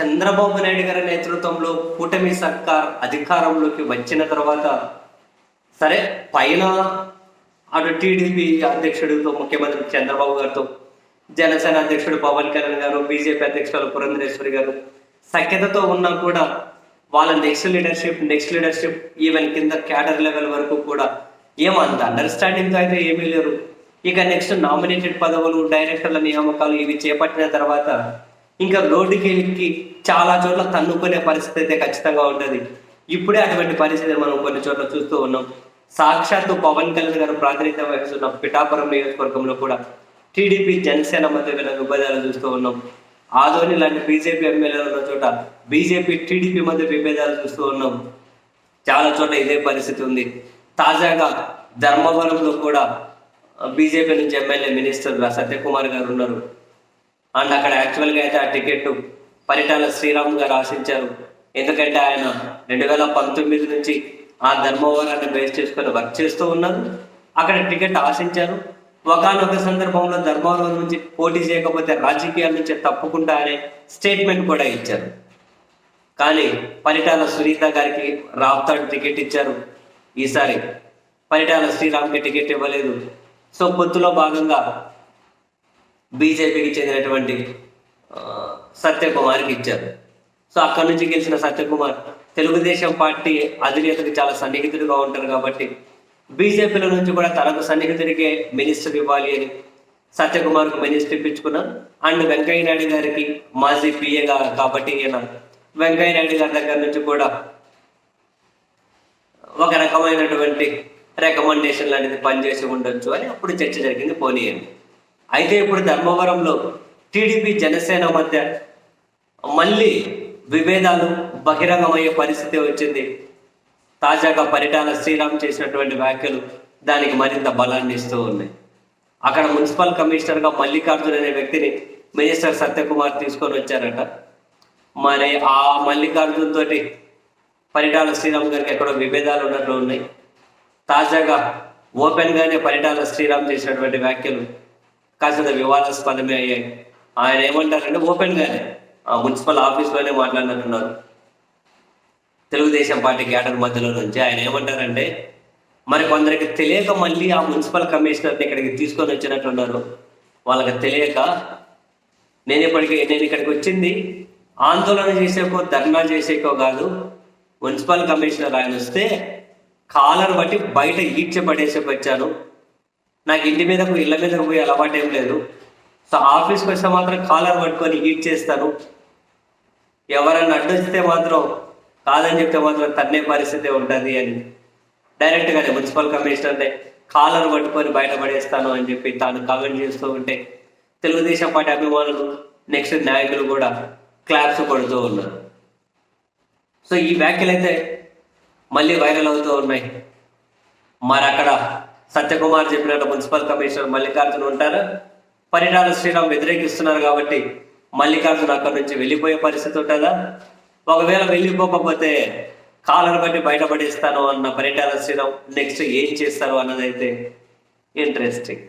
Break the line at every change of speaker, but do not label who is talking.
చంద్రబాబు నాయుడు గారి నేతృత్వంలో కూటమి సర్కార్ అధికారంలోకి వచ్చిన తర్వాత సరే పైన అటు టీడీపీ అధ్యక్షుడితో ముఖ్యమంత్రి చంద్రబాబు గారితో జనసేన అధ్యక్షుడు పవన్ కళ్యాణ్ గారు బీజేపీ అధ్యక్షుడు పురంధరేశ్వరి గారు సఖ్యతతో ఉన్నా కూడా వాళ్ళ next leadership next leadership even కింద క్యాడర్ లెవెల్ వరకు కూడా ఏమంత అండర్స్టాండింగ్ అయితే ఏమీ లేరు. ఇక నెక్స్ట్ నామినేటెడ్ పదవులు డైరెక్టర్ల నియామకాలు ఇవి చేపట్టిన తర్వాత ఇంకా రోడ్డుకి ఎక్కి చాలా చోట్ల తన్నుకునే పరిస్థితి అయితే ఖచ్చితంగా ఉంటుంది. ఇప్పుడే అటువంటి పరిస్థితి మనం కొన్ని చోట్ల చూస్తూ ఉన్నాం. సాక్షాత్తు పవన్ కళ్యాణ్ గారు ప్రాతినిధ్యం వహిస్తున్న పిఠాపురం నియోజకవర్గంలో కూడా టీడీపీ జనసేన మధ్య గల విభేదాలు చూస్తూ ఉన్నాం. ఆదోని లాంటి బీజేపీ ఎమ్మెల్యేలు ఉన్న చోట బీజేపీ టీడీపీ మధ్య విభేదాలు చూస్తూ ఉన్నాం. చాలా చోట్ల ఇదే పరిస్థితి ఉంది. తాజాగా ధర్మవరంలో కూడా బీజేపీ నుంచి ఎమ్మెల్యే మినిస్టర్ సత్యకుమార్ గారు ఉన్నారు. అండ్ అక్కడ యాక్చువల్గా అయితే ఆ టికెట్ పరిటాల శ్రీరామ్ గారు ఆశించారు. ఎందుకంటే ఆయన రెండు వేల పంతొమ్మిది నుంచి ఆ ధర్మవరాన్ని బేస్ చేసుకొని వర్క్ చేస్తూ ఉన్నారు. అక్కడ టికెట్ ఆశించారు. ఒకనొక సందర్భంలో ధర్మవరం నుంచి పోటీ చేయకపోతే రాజకీయాల నుంచి తప్పుకుంటా అనే స్టేట్మెంట్ కూడా ఇచ్చారు. కానీ పరిటాల సునీత గారికి రాప్తాడు టికెట్ ఇచ్చారు. ఈసారి పరిటాల శ్రీరామ్కి టికెట్ ఇవ్వలేదు. సో పొత్తులో భాగంగా బీజేపీకి చెందినటువంటి సత్యకుమార్కి ఇచ్చారు. సో అక్కడి నుంచి గెలిచిన సత్యకుమార్ తెలుగుదేశం పార్టీ అధినేతకి చాలా సన్నిహితుడుగా ఉంటారు కాబట్టి బీజేపీల నుంచి కూడా తనకు సన్నిహితుడికే మినిస్టర్ ఇవ్వాలి అని సత్యకుమార్కు మినిస్టర్ ఇప్పించుకున్నారు. అండ్ వెంకయ్య నాయుడు గారికి మాజీ పిఏగా కాబట్టి ఈయన వెంకయ్య నాయుడు గారి దగ్గర నుంచి కూడా ఒక రకమైనటువంటి రికమెండేషన్ లాంటిది పనిచేసి ఉండొచ్చు అని అప్పుడు చర్చ జరిగింది పోనీయండి. అయితే ఇప్పుడు ధర్మవరంలో టీడీపీ జనసేన మధ్య మళ్ళీ విభేదాలు బహిరంగమయ్యే పరిస్థితి వచ్చింది. తాజాగా పరిటాల శ్రీరామ్ చేసినటువంటి వ్యాఖ్యలు దానికి మరింత బలాన్ని ఇస్తూ ఉన్నాయి. అక్కడ మున్సిపల్ కమిషనర్గా మల్లికార్జున్ అనే వ్యక్తిని మినిస్టర్ సత్యకుమార్ తీసుకొని వచ్చారట. మరి ఆ మల్లికార్జున్ తోటి పరిటాల శ్రీరామ్ గారికి ఎక్కడో విభేదాలు ఉన్నట్లు ఉన్నాయి. తాజాగా ఓపెన్గానే పరిటాల శ్రీరామ్ చేసినటువంటి వ్యాఖ్యలు కాస్త వివాదాస్పదమే అయ్యాయి ఆయన ఏమంటారంటే ఓపెన్ గానే. ఆ మున్సిపల్ ఆఫీస్లోనే మాట్లాడినట్టున్నారు. తెలుగుదేశం పార్టీ క్యాడర్ మధ్యలో నుంచి ఆయన ఏమంటారంటే మరి కొందరికి తెలియక మళ్ళీ ఆ మున్సిపల్ కమిషనర్ని ఇక్కడికి తీసుకొని వచ్చినట్టున్నారు. వాళ్ళకి తెలియక నేను ఇప్పటికి నేను ఇక్కడికి వచ్చింది ఆందోళన చేసేకో ధర్నా చేసేకో కాదు. మున్సిపల్ కమిషనర్ ఆయన వస్తే కాలర్ బట్టి బయట ఈడ్చబడేసి వచ్చాను. నాకు ఇంటి మీదకు ఇళ్ళ మీదకు పోయి అలవాటు ఏం లేదు. సో ఆఫీస్కి వస్తే మాత్రం కాలర్ పట్టుకొని హీట్ చేస్తాను. ఎవరన్నా అడ్డొస్తే మాత్రం కాదని చెప్తే మాత్రం తన్నే పరిస్థితి ఉంటుంది అని. డైరెక్ట్గానే మున్సిపల్ కమిషనర్నే కాలర్ పట్టుకొని బయటపడేస్తాను అని చెప్పి తాను కామెంట్ చేస్తూ ఉంటే తెలుగుదేశం పార్టీ అభిమానులు నెక్స్ట్ నాయకులు కూడా క్లాప్స్ కొడుతూ ఉన్నారు. సో ఈ వ్యాఖ్యలు అయితే మళ్ళీ వైరల్ అవుతూ ఉన్నాయి. మరి అక్కడ సత్యకుమార్ చెప్పినట్టు మున్సిపల్ కమిషనర్ మల్లికార్జున ఉంటారు. పరిణామ శ్రీరామ్ వ్యతిరేకిస్తున్నారు కాబట్టి మల్లికార్జున అక్కడి నుంచి వెళ్ళిపోయే పరిస్థితి ఉంటుందా? ఒకవేళ వెళ్ళిపోకపోతే కాలర్ బట్టి బయటపడిస్తాను అన్న పరిటాల శ్రీరామ్ నెక్స్ట్ ఏం చేస్తారు అన్నదైతే ఇంట్రెస్టింగ్